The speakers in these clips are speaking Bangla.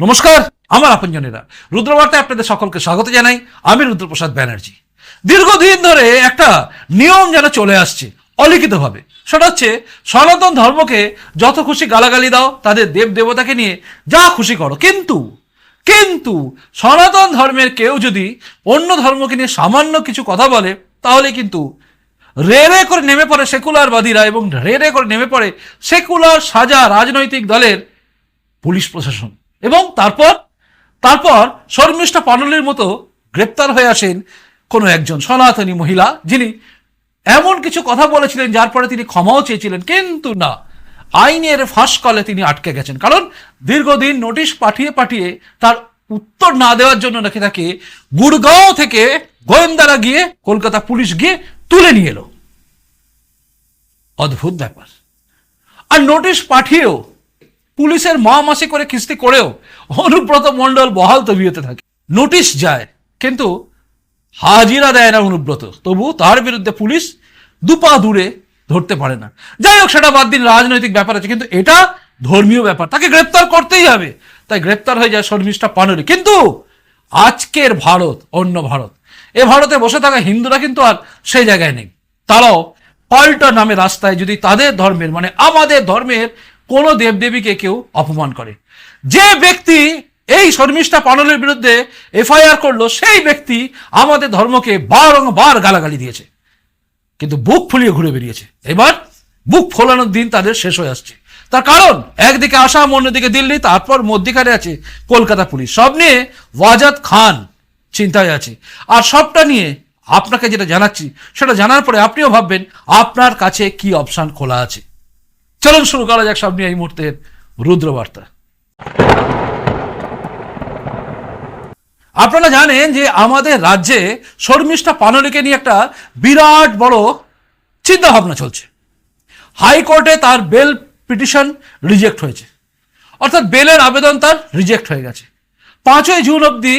নমস্কার, আমার আপনজনেরা। রুদ্রবার্তায় আপনাদের সকলকে স্বাগত জানাই। আমি রুদ্রপ্রসাদ ব্যানার্জি। দীর্ঘদিন ধরে একটা নিয়ম যেন চলে আসছে, অলিখিতভাবে। সেটা হচ্ছে, সনাতন ধর্মকে যত খুশি গালাগালি দাও, তাদের দেব দেবতাকে নিয়ে যা খুশি করো। কিন্তু কিন্তু সনাতন ধর্মের কেউ যদি অন্য ধর্মকে নিয়ে সামান্য কিছু কথা বলে, তাহলে কিন্তু রে রে করে নেমে পড়ে সেকুলারবাদীরা এবং রে রে করে নেমে পড়ে সেকুলার সাজা রাজনৈতিক দলের পুলিশ প্রশাসন। এবং তারপর তারপর শর্মিষ্ঠা পানলির মতো গ্রেপ্তার হয়ে আসেন কোনো একজন সনাতনী মহিলা, যিনি এমন কিছু কথা বলেছিলেন যার পরে তিনি ক্ষমাও চেয়েছিলেন, কিন্তু না। আইনের ফাঁস কলে তিনি আটকে গেছেন। কারণ দীর্ঘদিন নোটিশ পাঠিয়ে পাঠিয়ে তার উত্তর না দেওয়ার জন্য নাকি তাকে গুড়গাঁও থেকে গোয়েন্দারা গিয়ে, কলকাতা পুলিশ গিয়ে তুলে নিয়ে এলো। অদ্ভুত ব্যাপার। আর নোটিশ পাঠিয়েও পুলিশের মহামাসি করে কিস্তি করেও অনুব্রত মণ্ডল বহাল তবিয়তে থাকে। নোটিশ যায়, কিন্তু হাজিরা দেয় না অনুব্রত। তবু তার বিরুদ্ধে পুলিশ দুপা দূরে ধরতে পারে না। যাই হোক, সেটা বাদ দিন, রাজনৈতিক ব্যাপার আছে, কিন্তু এটা ধর্মীয় ব্যাপার। তাকে গ্রেপ্তার করতেই হবে। তাই গ্রেপ্তার হয়ে যায় শর্মিষ্ঠা পানরি কিন্তু আজকের ভারত, অন্য ভারত, এ ভারতে বসে থাকা হিন্দুরা কিন্তু আর সেই জায়গায় নেই। তারাও পাল্টা নামে রাস্তায় যদি তাদের ধর্মের মানে আমাদের ধর্মের কোনো দেবদেবীকে কেউ অপমান করে। যে ব্যক্তি এই শর্মিষ্ঠা পানলের বিরুদ্ধে এফআইআর করল, সেই ব্যক্তি আমাদের ধর্মকে বারংবার গালাগালি দিয়েছে। কিন্তু বুক ফুলিয়ে ঘুরে বেরিয়েছে এবার বুক ফোলানোর দিন তাদের শেষ হয়ে আসছে। তার কারণ, একদিকে আসাম, অন্যদিকে দিল্লি, তারপর মধ্যিখানে আছে কলকাতা পুলিশ। সব নিয়ে ওয়াজাদ খান চিন্তায় আছে। আর সবটা নিয়ে আপনাকে যেটা জানাচ্ছি, সেটা জানার পরে আপনিও ভাববেন, আপনার কাছে কি অপশন খোলা আছে? চলুন শুরু করা যাক সব নিয়ে এই মুহূর্তের রুদ্রবার্তা। আপনারা জানেন যে আমাদের রাজ্যে শর্মিষ্ঠা পানলিকে নিয়ে একটা বিরাট বড় চিন্তা ভাবনা চলছে। হাইকোর্টে তার বেল পিটিশন রিজেক্ট হয়েছে। অর্থাৎ বেলের আবেদন তার রিজেক্ট হয়ে গেছে। পাঁচই জুন অবধি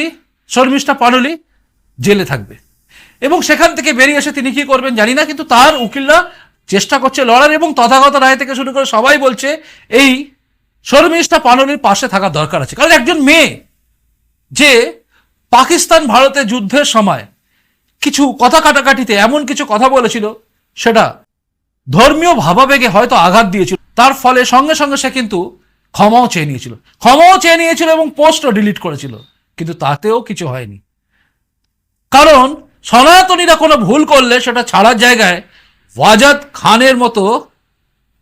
শর্মিষ্ঠা পানলি জেলে থাকবে। এবং সেখান থেকে বেরিয়ে এসে তিনি কি করবেন জানি না, কিন্তু তার উকিলরা চেষ্টা করছে লড়ার এবং তথাগত রায় থেকে শুরু করে সবাই বলছে এই শর্মিষ্ঠা পানলির পাশে থাকা দরকার আছে। কারণ একজন মেয়ে যে পাকিস্তান ভারতে যুদ্ধের সময় কিছু কথা কাটাকাটিতে এমন কিছু কথা বলেছিল, সেটা ধর্মীয় ভাবাবেগে হয়তো আঘাত দিয়েছিল। তার ফলে সঙ্গে সঙ্গে সে কিন্তু ক্ষমাও চেয়ে নিয়েছিল। ক্ষমাও চেয়ে নিয়েছিল এবং পোস্টও ডিলিট করেছিল, কিন্তু তাতেও কিছু হয়নি। কারণ সনাতনীরা কোনো ভুল করলে সেটা ছাড়ার জায়গায় ওয়াজাদ খানের মতো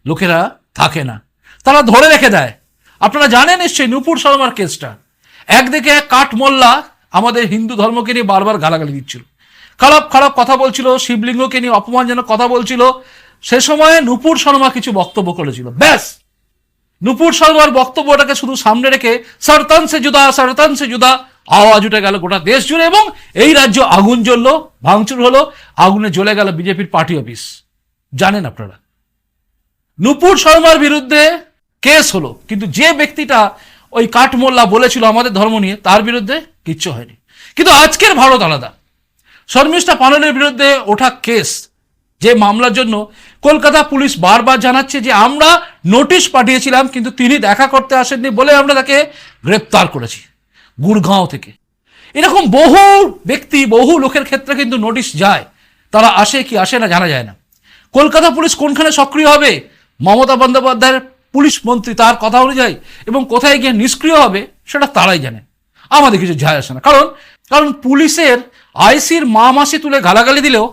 লোকেরা থাকে না। তারা ধরে রেখে দেয়। আপনারা জানেন নিশ্চয়ই নুপুর শর্মার কেসটা। একদিকে এক কাঠমোল্লা আমাদের হিন্দু ধর্মকে নিয়ে বারবার গালাগালি দিচ্ছিল। খারাপ খারাপ কথা বলছিল, শিবলিঙ্গকে নিয়ে অপমানজনক কথা বলছিল। সে সময়ে নুপুর শর্মা কিছু বক্তব্য করেছিল। ব্যাস! নুপুর শর্মার বক্তব্যটাকে শুধু সামনে রেখে, সরতান সে জুদা, সরতান সে জুদা আওয়াজ উঠে গেল গোটা দেশ জুড়ে এবং এই রাজ্য আগুন জ্বললো, ভাঙচুর হলো, আগুনে জ্বলে গেল বিজেপির পার্টি অফিস। জানেন আপনারা। নুপুর শর্মার বিরুদ্ধে কেস হলো, কিন্তু যে ব্যক্তিটা ওই কাঠমোল্লা বলেছিল আমাদের ধর্ম নিয়ে, তার বিরুদ্ধে কিচ্ছু হয়নি। কিন্তু আজকের ভারত আলাদা। শর্মিষ্ঠা পানলের বিরুদ্ধে ওঠা কেস যে মামলার জন্য কলকাতা পুলিশ বারবার জানাচ্ছে যে আমরা নোটিশ পাঠিয়েছিলাম, কিন্তু তিনি দেখা করতে আসেননি বলে আমরা তাকে গ্রেপ্তার করেছি গুড়গাঁও থেকে। এরকম বহু ব্যক্তি, বহু লোকের ক্ষেত্রে কিন্তু নোটিশ যায়। তারা আসে কি আসে না জানা যায় না। কলকাতা পুলিশ কোনখানে সক্রিয় হবে? মমতা বন্দ্যোপাধ্যায়ের পুলিশ মন্ত্রী তার কথা অনুযায়ী এবং কোথায় গিয়ে নিষ্ক্রিয় হবে সেটা তারাই জানে। আমাদের কিছু যায় আসে না। কারণ কারণ পুলিশের আইসির মা মাসি তুলে গালাগালি দিলেও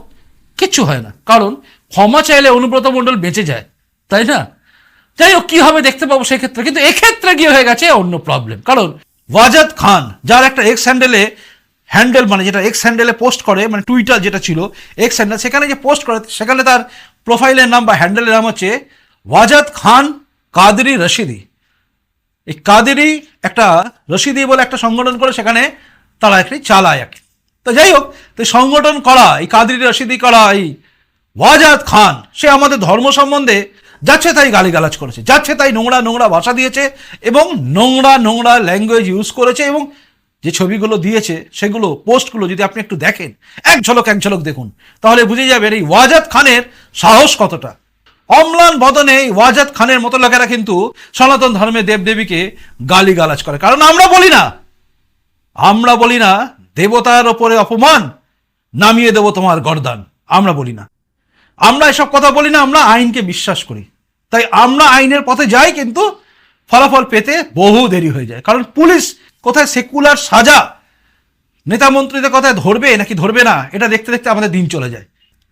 কিচ্ছু হয় না। কারণ ক্ষমা চাইলে অনুব্রত মণ্ডল বেঁচে যায়, তাই না? যাই হোক, কি হবে দেখতে পাবো সেক্ষেত্রে কিন্তু এক্ষেত্রে গিয়ে হয়ে গেছে? অন্য প্রবলেম কারণ ওয়াজাদ খান, যার একটা এক্স হ্যান্ডেলে হ্যান্ডেল মানে যেটা এক্স হ্যান্ডেলে পোস্ট করে মানে টুইটার যেটা ছিল এক্স হ্যান্ডেল সেখানে যে পোস্ট করে, সেখানে তার প্রোফাইলের নাম বা হ্যান্ডেলের নাম হচ্ছে ওয়াজাদ খান কাদরি রশিদি। এই কাদেরই একটা রশিদি বলে একটা সংগঠন করে সেখানে তারা একটি চালায় আর কি। তো যাই হোক, তো সংগঠন করা, এই কাদেরি রশিদি করা, এই ওয়াজাদ খান, সে আমাদের ধর্ম সম্বন্ধে যাচ্ছে তাই গালিগালাজ করেছে, যাচ্ছে তাই নোংরা নোংরা ভাষা দিয়েছে এবং নোংরা নোংরা ল্যাঙ্গুয়েজ ইউজ করেছে এবং যে ছবিগুলো দিয়েছে, সেগুলো পোস্টগুলো যদি আপনি একটু দেখেন, এক ঝলক এক ঝলক দেখুন, তাহলে বুঝে যাবেন এই ওয়াজাদ খানের সাহস কতটা। অম্লান বদনে ওয়াজাদ খানের মতো লোকেরা কিন্তু সনাতন ধর্মের দেবদেবীকে গালি গালাজ করে, কারণ আমরা বলি না, আমরা বলি না দেবতার ওপরে অপমান, নামিয়ে দেব তোমার গরদান। আমরা বলি না। আমরা এসব কথা বলি না, আমরা আইনকে বিশ্বাস করি। তাই আমরা আইনের পথে যাই কিন্তু ফলাফল পেতে বহু দেরি হয়ে যায়। কারণ পুলিশ কোথায় সেকুলার সাজা? নেতা মন্ত্রীদের কথায় ধরবে নাকি ধরবে না? এটা দেখতে দেখতে আমাদের দিন চলে যায়।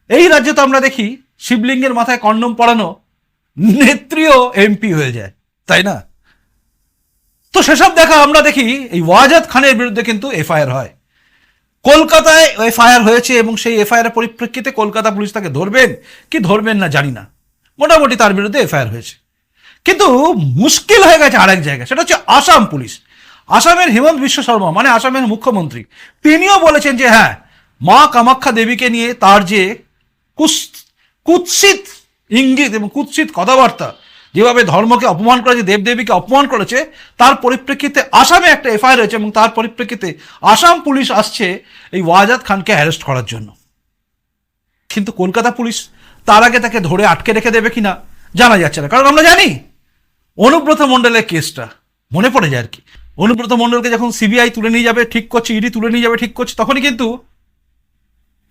এই রাজ্যে তো আমরা দেখি শিবলিঙ্গের মাথায় কন্ডম পড়ানো নেত্রীও এমপি হয়ে যায়। তাই না? তো সেসব দেখা আমরা দেখি এই ওয়াজাদ খানের বিরুদ্ধে কিন্তু এফআইআর হয়। কলকাতায় এফআইআর হয়েছে এবং সেই এফআইআর পরিপ্রেক্ষিতে কলকাতা পুলিশ তাকে ধরবেন? কি ধরবেন না জানি না। মোটামুটি তার বিরুদ্ধে এফআইআর হয়েছে। কিন্তু মুশকিল হয়ে গেছে আরেক জায়গায়, সেটা হচ্ছে আসাম পুলিশ। আসামের হেমন্ত বিশ্ব শর্মা মানে আসামের মুখ্যমন্ত্রী, তিনিও বলেছেন যে হ্যাঁ মা কামাখ্যা দেবীকে নিয়ে তার যে কুৎসিত ইঙ্গিত এবং কুৎসিত কথাবার্তা যেভাবে ধর্মকে অপমান করেছে, দেবদেবীকে অপমান করেছে, তার পরিপ্রেক্ষিতে আসামে একটা এফআইআর হয়েছে এবং তার পরিপ্রেক্ষিতে আসাম পুলিশ আসছে এই ওয়াজাদ খানকে অ্যারেস্ট করার জন্য। কিন্তু কলকাতা পুলিশ তার আগে তাকে ধরে আটকে রেখে দেবে কিনা জানা যাচ্ছে না। কারণ আমরা জানি, অনুব্রত মণ্ডলের কেসটা, মনে পড়ে যায় আর কি। অনুব্রত মণ্ডলকে যখন সিবিআই তুলে নিয়ে যাবে, ঠিক করছে, ইডি তুলে নিয়ে যাবে, ঠিক করছে, তখনই কিন্তু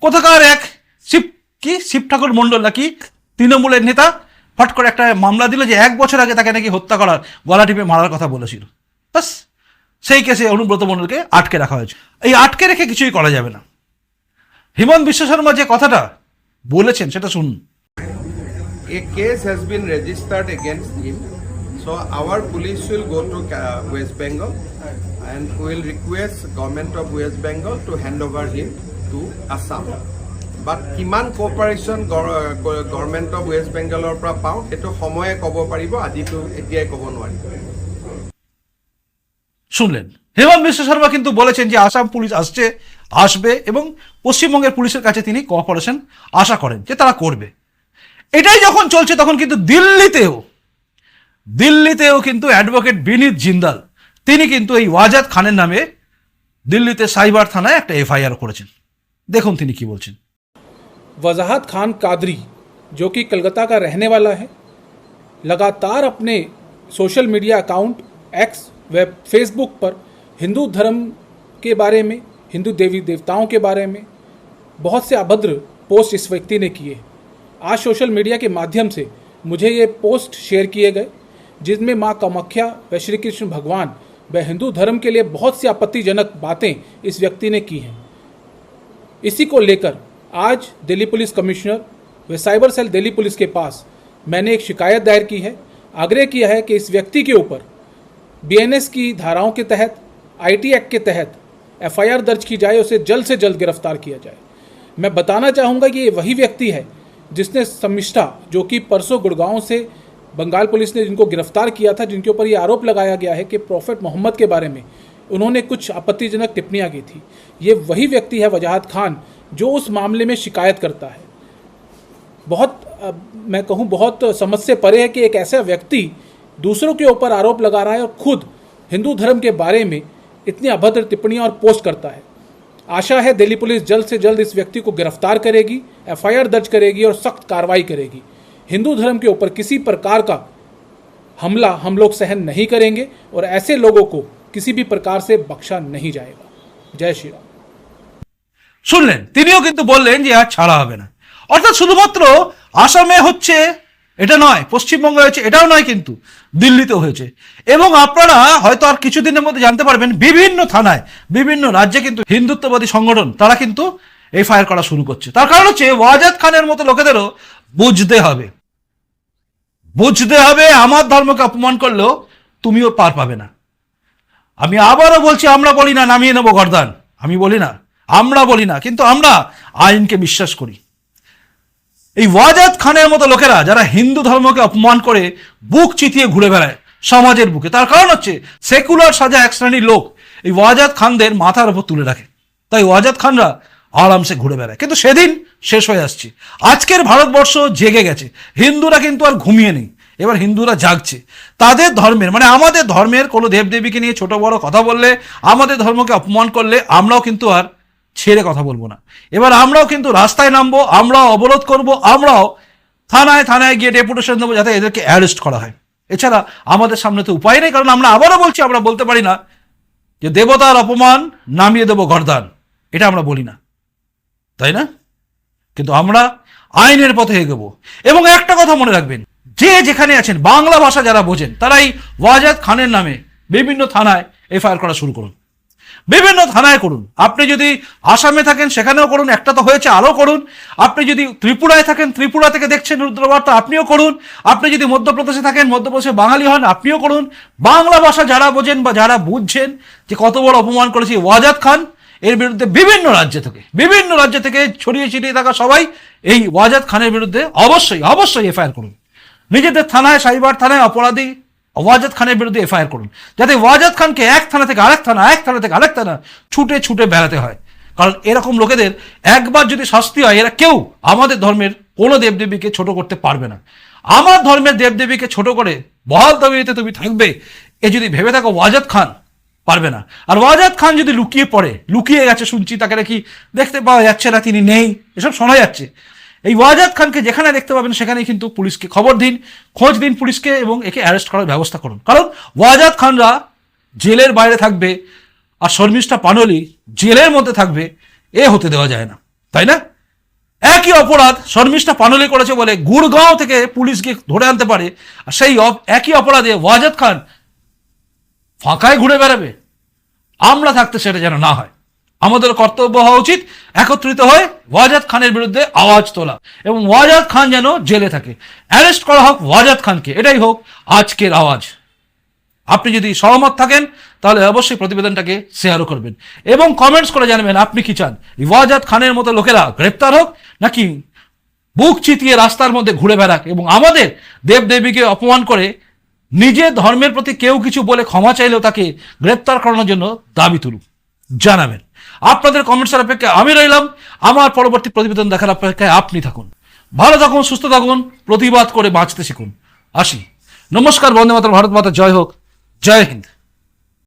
কোথাকার এক শিব, কি? শিব ঠাকুর মণ্ডল নাকি তৃণমূলের নেতা ফট করে একটা মামলা দিল যে এক বছর আগে তাকে নাকি হত্যা করার গলা টিপে মারার কথা বলেছিল বাস সেই কেসে অনুব্রত মণ্ডলকে আটকে রাখা হয়েছে এই আটকে রেখে কিছুই করা যাবে না হিমন্ত বিশ্ব শর্মা যে কথাটা বলেছেন সেটা শুনুন A case has been registered against him. So our police will go to uh, West Bengal and will request government of West Bengal to hand over him to Assam. But কিমান কোঅপাৰেশ্যন গভৰ্ণমেণ্ট অফ ৱেষ্ট বেংগলৰ পৰা পাওঁ, সেইটো সময়ে ক'ব পাৰিব, আজিতো এতিয়াই ক'ব নোৱাৰিব শুনলেন। হেমন্ত বিশ্ব শর্মা কিন্তু বলেছেন যে আসাম পুলিশ আসছে, আসবে এবং পশ্চিমবঙ্গের পুলিশের কাছে তিনি কোঅপারেশন আশা করেন যে তারা করবে। এটাই যখন চলছে, তখন কিন্তু দিল্লিতেও দিল্লিতেও কিন্তু অ্যাডভোকেট বিনীত জিন্দাল, তিনি কিন্তু এই ওয়াজাদ খানের নামে দিল্লিতে সাইবার থানায় একটা এফআইআর করেছেন। দেখুন তিনি কি বলছেন। वजाहत खान कादरी, जो कि कलकत्ता का रहने वाला है, लगातार अपने social media account X web Facebook पर हिंदू धर्म के बारे में, हिंदू देवी देवताओं के बारे में बहुत से अभद्र पोस्ट इस व्यक्ति ने किए आज सोशल मीडिया के माध्यम से मुझे ये पोस्ट शेयर किए गए जिसमें माँ कामाख्या व श्री कृष्ण भगवान व हिंदू धर्म के लिए बहुत सी आपत्तिजनक बातें इस व्यक्ति ने की हैं। इसी को लेकर आज दिल्ली पुलिस कमिश्नर व साइबर सेल दिल्ली पुलिस के पास मैंने एक शिकायत दायर की है। आग्रह किया है कि इस व्यक्ति के ऊपर बीएनएस की धाराओं के तहत आईटी एक्ट के तहत एफआईआर दर्ज की जाए, उसे जल्द से जल्द गिरफ़्तार किया जाए। मैं बताना चाहूँगा कि ये वही व्यक्ति है जिसने समिष्ठा, जो कि परसों गुड़गांव से बंगाल पुलिस ने जिनको गिरफ़्तार किया था, जिनके ऊपर ये आरोप लगाया गया है कि प्रॉफिट मोहम्मद के बारे में उन्होंने कुछ आपत्तिजनक टिप्पणियाँ की थी। ये वही व्यक्ति है वजाहत खान जो उस मामले में शिकायत करता है। बहुत मैं कहूँ बहुत समझ से परे है कि एक ऐसा व्यक्ति दूसरों के ऊपर आरोप लगा रहा है और खुद हिंदू धर्म के बारे में इतनी अभद्र टिप्पणियाँ और पोस्ट करता है। आशा है दिल्ली पुलिस जल्द से जल्द इस व्यक्ति को गिरफ़्तार करेगी, एफआईआर दर्ज करेगी और सख्त कार्रवाई करेगी। हिंदू धर्म के ऊपर किसी प्रकार का हमला हम लोग सहन नहीं करेंगे और ऐसे लोगों को किसी भी प्रकार से बख्शा नहीं जाएगा। जय श्री राम। শুনলেন, তিনিও কিন্তু বললেন যে আর ছাড়া হবে না। অর্থাৎ শুধুমাত্র আসামে হচ্ছে, এটা নয়, পশ্চিমবঙ্গে হয়েছে, এটাও নয় কিন্তু, দিল্লিতেও হয়েছে। এবং আপনারা হয়তো আর কিছুদিনের মধ্যে জানতে পারবেন, বিভিন্ন থানায়, বিভিন্ন রাজ্যে কিন্তু হিন্দুত্ববাদী সংগঠন, তারা কিন্তু এফআইআর করা শুরু করছে। তার কারণ হচ্ছে, ওয়াজাদ খানের মতো লোকেদেরও বুঝতে হবে। বুঝতে হবে, আমার ধর্মকে অপমান করলেও তুমিও পার পাবে না। আমি আবারও বলছি, আমরা বলি না, নামিয়ে নেব গরদান। আমি বলি না। আমরা বলি না, কিন্তু আমরা আইনকে বিশ্বাস করি। এই ওয়াজাদ খানের মতো লোকেরা যারা হিন্দু ধর্মকে অপমান করে বুক চিতিয়ে ঘুরে বেড়ায় সমাজের বুকে, তার কারণ হচ্ছে সেকুলার সাজা এক শ্রেণির লোক এই ওয়াজাদ খানদের মাথার উপর তুলে রাখে। তাই ওয়াজাদ খানরা আরামসে ঘুরে বেড়ায়। কিন্তু সেদিন শেষ হয়ে আসছে। আজকের ভারতবর্ষ জেগে গেছে। হিন্দুরা কিন্তু আর ঘুমিয়ে নেই। এবার হিন্দুরা জাগছে। তাদের ধর্মের মানে আমাদের ধর্মের কোনো দেবদেবীকে নিয়ে ছোট বড় কথা বললে, আমাদের ধর্মকে অপমান করলে আমরাও কিন্তু আর ছেড়ে কথা বলব না। এবার আমরাও কিন্তু রাস্তায় নামবো, আমরাও অবরোধ করব, আমরাও থানায় থানায় গিয়ে ডেপুটেশন দেবো যাতে এদেরকে অ্যারেস্ট করা হয়। এছাড়া আমাদের সামনে তো উপায় নেই, কারণ আমরা আবারও বলছি, আমরা বলতে পারি না যে দেবতার অপমান নামিয়ে দেবো গরদান। এটা আমরা বলি না। তাই না? কিন্তু আমরা আইনের পথে এগোবো। এবং একটা কথা মনে রাখবেন, যে যেখানে আছেন, বাংলা ভাষা যারা বোঝেন, তারাই ওয়াজাদ খানের নামে বিভিন্ন থানায় এফআইআর করা শুরু করুন। বিভিন্ন থানায় করুন। আপনি যদি আসামে থাকেন, সেখানেও করুন, একটা তো হয়েছে, আরও করুন। আপনি যদি ত্রিপুরায় থাকেন, ত্রিপুরা থেকে দেখছেন রুদ্রবার্তা, আপনিও করুন। আপনি যদি মধ্যপ্রদেশে থাকেন, মধ্যপ্রদেশে বাঙালি হন, আপনিও করুন। বাংলা ভাষা যারা বোঝেন বা যারা বুঝছেন, যে কত বড় অপমান করেছে ওয়াজাদ খান, এর বিরুদ্ধে বিভিন্ন রাজ্য থেকে, বিভিন্ন রাজ্য থেকে ছড়িয়ে ছিটিয়ে থাকা সবাই এই ওয়াজাদ খানের বিরুদ্ধে অবশ্যই অবশ্যই এফআইআর করুন। নিজেদের থানায়, সাইবার থানায় অপরাধী ওয়াজাদ খানের বিরুদ্ধে এফআইআর করুন। যাতে ওয়াজাদ খানকে এক থানা থেকে আরেক থানা, এক থানা থেকে আরেক থানা ছুটে ছুটে বেড়াতে হয়। কারণ এরকম লোকেদের একবার যদি শাস্তি হয়, এরা কেউ আমাদের ধর্মের কোনো দেবদেবীকে ছোট করতে পারবে না। আমার ধর্মের দেবদেবীকে ছোট করে বহাল তবিতে তুমি থাকবে, এ যদি ভেবে থাকো ওয়াজাদ খান পারবে না। আর ওয়াজাদ খান যদি লুকিয়ে পড়ে, লুকিয়ে গেছে শুনছি, তাকে নাকি দেখতে পাওয়া যাচ্ছে না, তিনি নেই। এসব শোনা যাচ্ছে। এই ওয়াজাদ খানকে যেখানে দেখতে পাবেন, সেখানেই কিন্তু পুলিশকে খবর দিন, খোঁজ দিন পুলিশকে এবং একে অ্যারেস্ট করার ব্যবস্থা করুন। কারণ ওয়াজাদ খানরা জেলের বাইরে থাকবে আর শর্মিষ্ঠা পানলি জেলের মধ্যে থাকবে, এ হতে দেওয়া যায় না। তাই না? একই অপরাধ শর্মিষ্ঠা পানলি করেছে বলে গুড়গাঁও থেকে পুলিশকে ধরে আনতে পারে, আর সেই একই অপরাধে ওয়াজাদ খান ফাঁকায় ঘুরে বেড়াবে। আমরা থাকতে সেটা যেন না হয়। আমাদের কর্তব্য হওয়া উচিত, একত্রিত হয়ে ওয়াজাদ খানের বিরুদ্ধে আওয়াজ তোলা এবং ওয়াজাদ খান যেন জেলে থাকে। অ্যারেস্ট করা হোক ওয়াজাদ খানকে, এটাই হোক আজকের আওয়াজ। আপনি যদি সহমত থাকেন, তাহলে অবশ্যই প্রতিবেদনটাকে শেয়ারও করবেন। এবং কমেন্টস করে জানাবেন, আপনি কি চান? ওয়াজাদ খানের মতো লোকেরা গ্রেপ্তার হোক, নাকি বুক চিতিয়ে রাস্তার মধ্যে ঘুরে বেড়াক এবং আমাদের দেবদেবীকে অপমান করে নিজের ধর্মের প্রতি কেউ কিছু বলে ক্ষমা চাইলেও তাকে গ্রেপ্তার করানোর জন্য দাবি তুলুক। জানাবেন। আপনাদের কমেন্টসের অপেক্ষায় আমি রইলাম। আমার পরবর্তী প্রতিবেদন দেখার অপেক্ষায় আপনি থাকুন। ভালো থাকুন, সুস্থ থাকুন, প্রতিবাদ করে বাঁচতে শিখুন। আসি। নমস্কার, বন্দে মাতা ভারত মাতা, জয় হোক। জয় হিন্দ।